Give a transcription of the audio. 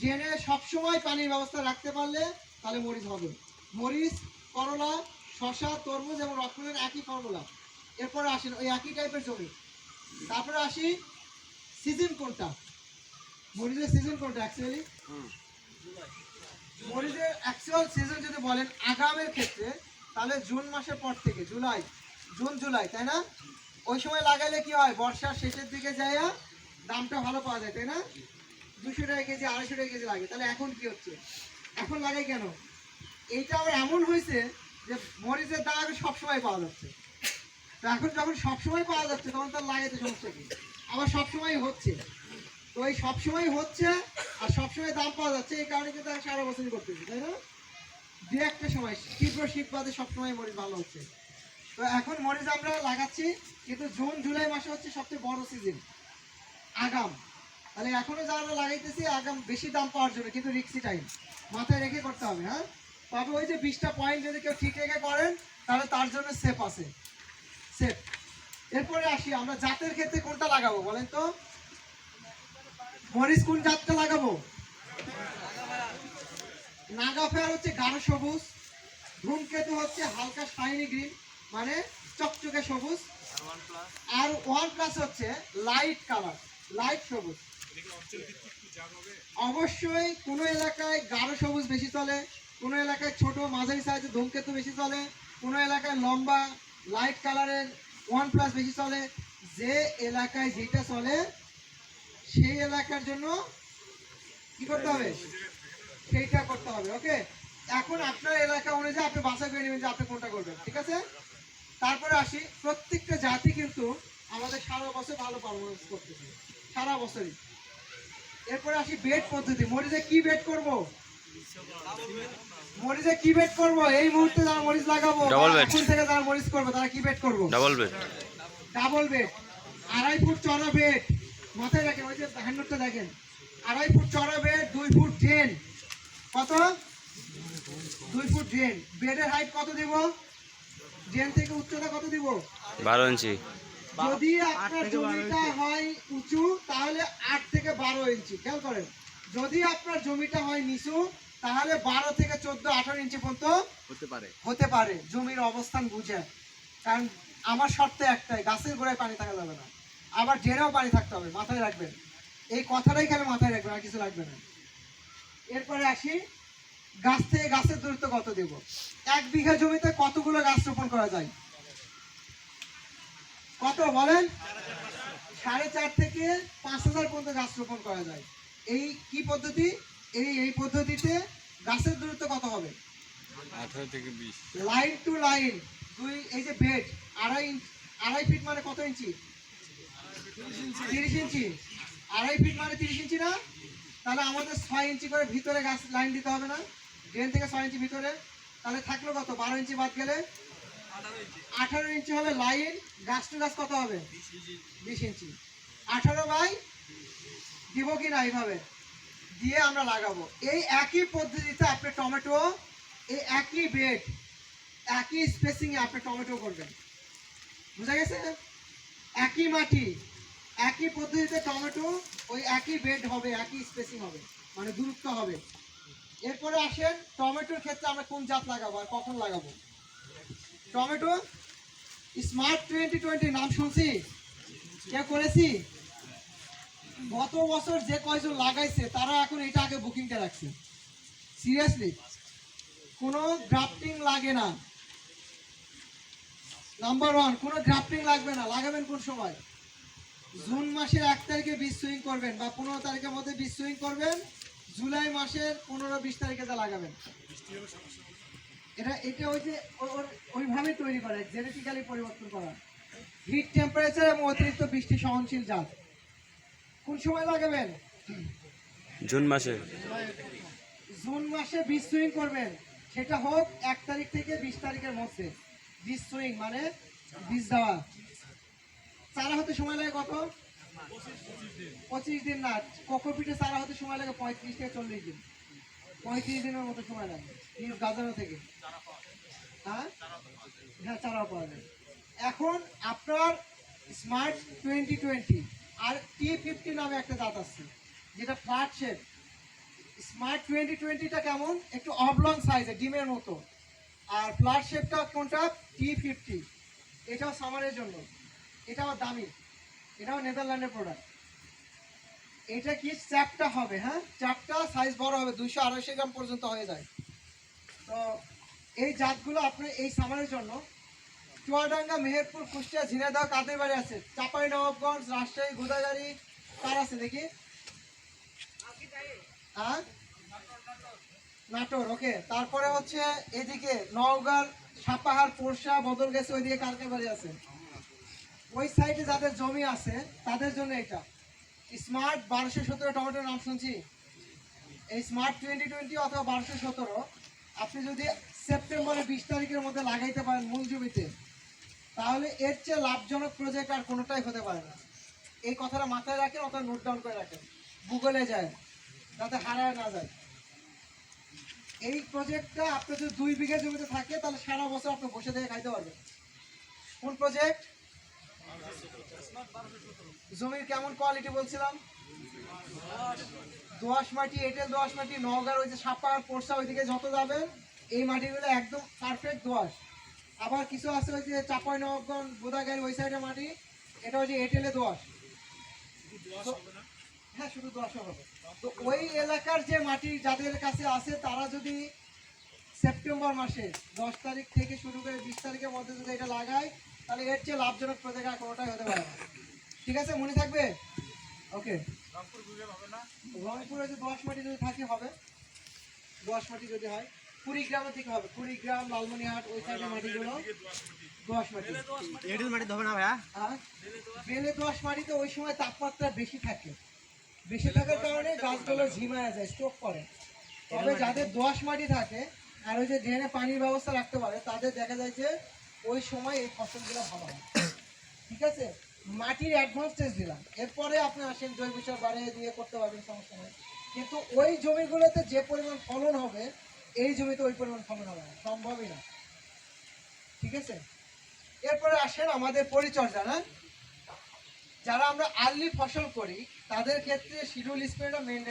ড্রেনে সবসময় পানির ব্যবস্থা রাখতে পারলে তাহলে মরিচ হবে। মরিচ করলা শশা তরমুজ এবং রকমের একই ফর্মুলা এরপরে আসেন ওই একই টাইপের জমি। তারপরে আসি সিজন কোনটা? মরিচের সিজন কোনটা অ্যাকচুয়ালি মরিচের অ্যাকচুয়াল সিজন যদি বলেন আগামের ক্ষেত্রে তাহলে জুন মাসের পর থেকে জুলাই জুন জুলাই তাই না? ওই সময় লাগাইলে কি হয়? বর্ষার শেষের দিকে যাইয়া দামটা ভালো পাওয়া যায় তাই না? দুশো টাকা কেজি, আড়াইশো টাকা কেজি লাগে। তাহলে এখন কি হচ্ছে? এখন লাগাই কেন? এইটা আবার এমন হয়েছে যে মরিচের দাম এখন সবসময় পাওয়া যাচ্ছে। তো এখন যখন সবসময় পাওয়া যাচ্ছে, তখন তার লাগাইতে সমস্যা কি? আবার সবসময় হচ্ছে। তো এই সবসময় হচ্ছে আর সবসময় দাম পাওয়া যাচ্ছে, এই কারণে কিন্তু আমি সারা বছরই করতেছি, তাই না? দু একটা সময়, তীব্র শীত বাদে সবসময় মরিচ ভালো হচ্ছে। তো এখন মরিচ আমরা লাগাচ্ছি, কিন্তু জুন, জুলাই মাসে হচ্ছে সবচেয়ে বড় সিজন আগাম। তাহলে এখনও যারা লাগাইতেছি, আগাম বেশি দাম পাওয়ার জন্য, কিন্তু রিক্সি টাইম মাথায় রেখে করতে হবে হ্যাঁ? তবে ওই যে বিশটা পয়েন্ট যদি কেউ ঠিক রেখে করেন, তাহলে তার জন্য সেফ আছে। সেফ এরপরে আসি, আমরা জাতের ক্ষেত্রে কোনটা লাগাবো বলেন তো? মরিচ কোন জাতটা লাগাবো? নাগা ফেয়ার হচ্ছে গাঢ় সবুজ ধূমকেতু হচ্ছে হালকা শাইনি গ্রিন মানে চকচকে সবুজ। আর ওয়ান প্লাস হচ্ছে লাইট কালার লাইট সবুজ। অবশ্যই কোনো এলাকায় গাঢ় সবুজ বেশি চলে, কোনো এলাকায় ছোট মাঝারি সাইজের ধূমকেতু বেশি চলে, কোনো এলাকায় লম্বা লাইট কালারের ওয়ান প্লাস বেশি চলে, যে এলাকায় যেটা চলে, সেই এলাকার জন্য কি করতে হবে? সেইটা করতে হবে ওকে এখন আপনার এলাকা অনুযায়ী আপনি বাছাই করে নেবেন যে আপনি কোনটা করবেন, ঠিক আছে? তারপরে আসি, প্রত্যেকটা জাতি কিন্তু আমাদের সারা বছর ভালো পারফরমেন্স করতেছে, সারা বছরই। এরপরে আসি বেড পদ্ধতি। মরিচে কি বেড করব? মরিচে কি বেড করব? এই মুহূর্তে যারা মরিচ লাগাবো. এখন থেকে যারা মরিচ করবে তারা কি বেড করব? ডাবল বেড ডাবল বেড আড়াই ফুট চড়া বেড মাথায় রাখেন ওই যে হ্যান্ডটা দেখেন। আড়াই ফুট চড়া বেড দুই ফুট ড্রেন কত? দুই ফুট ড্রেন বেডের হাইট কত দিব? ড্রেন থেকে উচ্চতা কত দিব? বারো ইঞ্চি। যদি আপনার জমিটা হয় উঁচু তাহলে আট থেকে বারো ইঞ্চি খেয়াল করেন। যদি আপনার জমিটা হয় নিচু তাহলে বারো থেকে চোদ্দ আঠারো ইঞ্চি পর্যন্ত হতে পারে। হতে পারে জমির অবস্থান বুঝে কারণ আমার শর্তে একটাই গাছের গোড়ায় পানি থাকা যাবে না। আবার ড্রেনেও পানি থাকতে হবে মাথায় রাখবেন। এই কথাটাই খালি মাথায় রাখবেন আর কিছু লাগবে না। এরপরে আসি গাছ থেকে গাছের দূরত্ব কত দেব? এক বিঘা জমিতে কতগুলো গাছ রোপণ করা যায়? কত বলেন? সাড়ে চার থেকে পাঁচ হাজার পর্যন্ত গাছ রোপণ করা যায়। এই কি পদ্ধতি? এই এই পদ্ধতিতে গাছের দূরত্ব কত হবে? আঠারো থেকে বিশ। লাইন টু লাইন দুই এই যে বেড আড়াই ইঞ্চ আড়াই ফিট মানে কত ইঞ্চি? তিরিশ ইঞ্চি। আড়াই ফিট মানে তিরিশ ইঞ্চি না? তাহলে আমাদের ছয় ইঞ্চি করে ভিতরে গাছ লাইন দিতে হবে না? ড্রেন থেকে ছয় ইঞ্চি ভিতরে। তাহলে থাকল কত? বারো ইঞ্চি বাদ গেলে আঠারো ইঞ্চি। হবে লাইন গাছ টু গাছ কত হবে? বিশ ইঞ্চি। আঠারো বাই দিব কি না এইভাবে? দিয়ে আমরা লাগাবো। এই একই পদ্ধতিতে আপনি টমেটো এই একই বেড একই স্পেসিং এ আপনি টমেটো করবেন। বুঝা গেছে? একই মাটি একই পদ্ধতিতে টমেটো ওই একই বেড হবে একই স্পেসিং হবে মানে দূরত্ব হবে। এরপরে আসেন টমেটোর ক্ষেত্রে আমরা কোন জাত লাগাবো আর কখন লাগাবো? টমেটো স্মার্ট টোয়েন্টি টোয়েন্টি নাম শুনছি? কে করেছি? গত বছর যে কয়জন লাগাইছে, তারা এখন এটা আগে বুকিংটা রাখছে। সিরিয়াসলি কোনো গ্রাফটিং লাগে না। নাম্বার ওয়ান কোনো গ্রাফটিং লাগবে না। লাগাবেন কোন সময়? জুন মাসের এক তারিখে বীজ সুইং করবেন বা পনেরো তারিখের মধ্যে বীজ সুইং করবেন। জুলাই মাসের পনেরো, বিশ তারিখে তা লাগাবেন। এটা এটা ওই যে ওইভাবে তৈরি করা জেনেটিক্যালি পরিবর্তন করা। হিট টেম্পারেচার এবং অতিরিক্ত বৃষ্টি সহনশীল জাত। কোন সময় লাগাবেন? জুন মাসে। জুন মাসে বীজ সুইং করবেন। সেটা হোক এক তারিখ থেকে বিশ তারিখের মধ্যে। বীজ সুইং মানে বীজ দেওয়া। চারা হতে সময় লাগে কত? পঁচিশ দিন। না কোকোপিটে চারা হতে সময় লাগে পঁয়ত্রিশ থেকে চল্লিশ দিন। পঁয়ত্রিশ দিনের মতো সময় লাগে। বীজ গাজানো থেকে। হ্যাঁ? হ্যাঁ চারা পাওয়া যায়। এখন আপনার স্মার্ট টোয়েন্টি টোয়েন্টি আর টি ফিফটি নামে একটা জাত আছে, যেটা ফ্ল্যাট শেপ স্মার্ট টোয়েন্টি টোয়েন্টিটা কেমন? একটু অবলং সাইজের ডিমের মতো। আর ফ্লাট শেপটা কোনটা? T fifty. এটাও সামারের জন্য। এটাও দামি। এটাও নেদারল্যান্ডের প্রোডাক্ট এটা কি চ্যাপটা হবে হ্যাঁ? চ্যাপটা সাইজ বড় হবে, দুইশো আড়াইশো গ্রাম পর্যন্ত হয়ে যায়। তো এই জাতগুলো আপনার এই সামারের জন্য চুয়াডাঙ্গা, মেহেরপুর, কুষ্টিয়া, ঝিনাইদহ কাদের বাড়ি আছে। চাপাই, নবাবগঞ্জ, রাজশাহী, গোদাগাড়ি, কার আছে দেখি? হ্যাঁ? নাটোর ওকে তারপরে হচ্ছে এদিকে নওগাঁর, সাপাহার, পোরশা বদল গেছে ওইদিকে কার কার বাড়ি আছে। ওই সাইডে যাদের জমি আছে, তাদের জন্য এটা। স্মার্ট বারোশো সতেরো টমেটোর নাম শুনছি। এই স্মার্ট টোয়েন্টি টোয়েন্টি অথবা বারোশো সতেরো, আপনি যদি সেপ্টেম্বরের বিশ তারিখের মধ্যে লাগাইতে পারেন মূল জমিতে, তাহলে এর চেয়ে লাভজনক প্রজেক্ট আর কোনোটাই হতে পারে না। এই কথাটা মাথায় রাখেন অথবা নোট ডাউন করে রাখেন। গুগলে যায়, যাতে হারায় না যায়। এই প্রজেক্টটা আপনার যদি দুই বিঘা জমিতে থাকে, তাহলে সারা বছর আপনি বসে থেকে খাইতে পারবেন। কোন প্রজেক্ট জমির কেমন কোয়ালিটি বলছিলাম? দোয়াশ মাটি, এঁটেল দোয়াশ মাটি নওগাঁর ওই যে সাপা পোরসা, ওইদিকে যত যাবেন, এই মাটিগুলো একদম পারফেক্ট দোয়াশ। আবার কিছু আছে ওই যে চাপাই নবাবগঞ্জ, বোদাগাড়ি, ওই সাইডে মাটি, এটা হচ্ছে এঁটেলে দোয়াশ। হ্যাঁ শুধু দোয়াশ হবে। তো ওই এলাকার যে মাটি যাদের কাছে আছে, তারা যদি সেপ্টেম্বর মাসে দশ তারিখ থেকে শুরু করে বিশ তারিখের মধ্যে যদি এটা লাগায় তাহলে এর চেয়ে লাভজনক প্রজেক্ট আর কোনোটাই হতে পারে না। ঠিক আছে মনে থাকবে? ওকে। রংপুরে যে দোয়াশ মাটি যদি থাকে হবে। দোয়াশ মাটি যদি হয় কুড়িগ্রামের দিকে হবে। কুড়িগ্রাম লালমনিহাট ওই সাইডের মাটিগুলো দোয়াশ মাটি। এঁটেল মাটি। হবে। না ভাইয়া? বেলে দোয়াশ মাটিতে ওই সময় তাপমাত্রা বেশি থাকে। বেশি থাকার কারণে গাছগুলো ঝিমায় যায় স্ট্রোক করে। তবে যাদের দোয়াশ মাটি থাকে আর ওই যে ড্রেনে পানির ব্যবস্থা রাখতে পারে তাদের দেখা যায় যে ওই সময় এই ফসলগুলো ভালো হয়। ঠিক আছে? মাটির অ্যাডভান্স টেস্ট দিলাম। এরপরে আপনি আসেন জৈব সার বাড়িয়ে দিয়ে করতে পারবেন, সমস্যা নেই। কিন্তু ওই জমিগুলোতে যে পরিমাণ ফলন হবে, এই জমিতে ওই পরিমাণ ফলন হবে না, সম্ভবই না। ঠিক আছে? এরপরে আসেন আমাদের পরিচর্যা না যারা আমরা আর্লি ফসল করি, তাদের ক্ষেত্রে শিডিউল স্প্রেটা মেনটেন